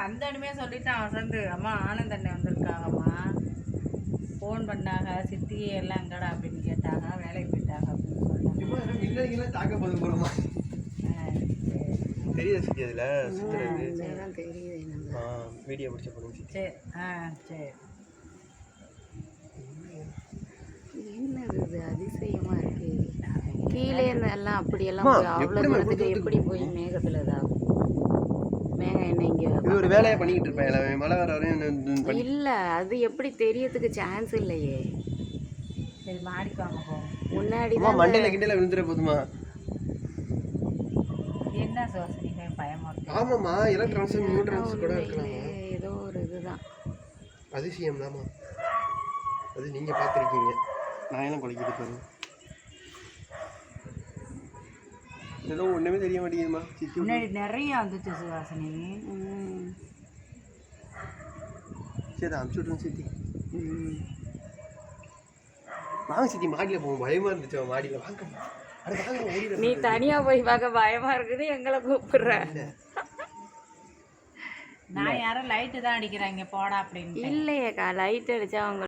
வந்தோடனே சொல்லிட்டான் வசந்து அம்மா ஆனந்த் அண்ணன் வந்திருக்காங்கம்மா. ஃபோன் பண்ணாங்க. சித்தி எல்லாம் எங்கடா? அப்படின்னு கேட்டாங்க. வேலைக்கு போயிட்டாங்க அப்படின்னு சொன்னாங்க. தெரியுதா சித்தி அதில் சுற்றுறது வீடியோ பிடிச்ச போடுங்க சித்தி. சரி ஆ சரி என்னது இது? அதிசயமா இருக்கு. கீழே இருந்து எல்லாம் அப்படியெல்லாம் அவ்வளோ தூரத்துக்கு எப்படி போய் மேகத்துல இதாகும்? இது ஒரு வேலையை பண்ணிக்கிட்டு இருப்பேன். மழை வர வரையும் இல்ல அது எப்படி தெரியறதுக்கு சான்ஸ் இல்லையே. சரி மாடிக்கு வாங்க போவோம் முன்னாடி மண்டையில் கிண்டையில் விழுந்துட போதுமா? என்ன சுவாசனிங்க பயமா இருக்கு. ஆமாம்மா எலக்ட்ரான்ஸ் நியூட்ரான்ஸ் கூட இருக்கலாமா. ஏதோ ஒரு இதுதான். அதிசயம் தாம்மா அது நீங்கள் பார்த்துருக்கீங்க. நான் எல்லாம் குலைக்கிட்டு பாருங்க ஏதோ ஒன்றுமே தெரிய மாட்டேங்குதுமா முன்னாடி நிறைய வந்துச்சு சுவாசினி சரி அனுப்பிச்சு விட்ருங்க சித்தி. வாங்க சித்தி மாடியில் போவோம் பயமாக இருந்துச்சு மாடியில் வாங்க அட வாங்க ஓடிடுறேன் நீ தனியா போய் பார்க்க பயமா இருக்குது எங்களை கூப்பிடுற நான் யாரும் லைட்டு தான் அடிக்கிறாங்க போடா அப்படின்னு இல்லையேக்கா லைட் அடிச்சா அவங்க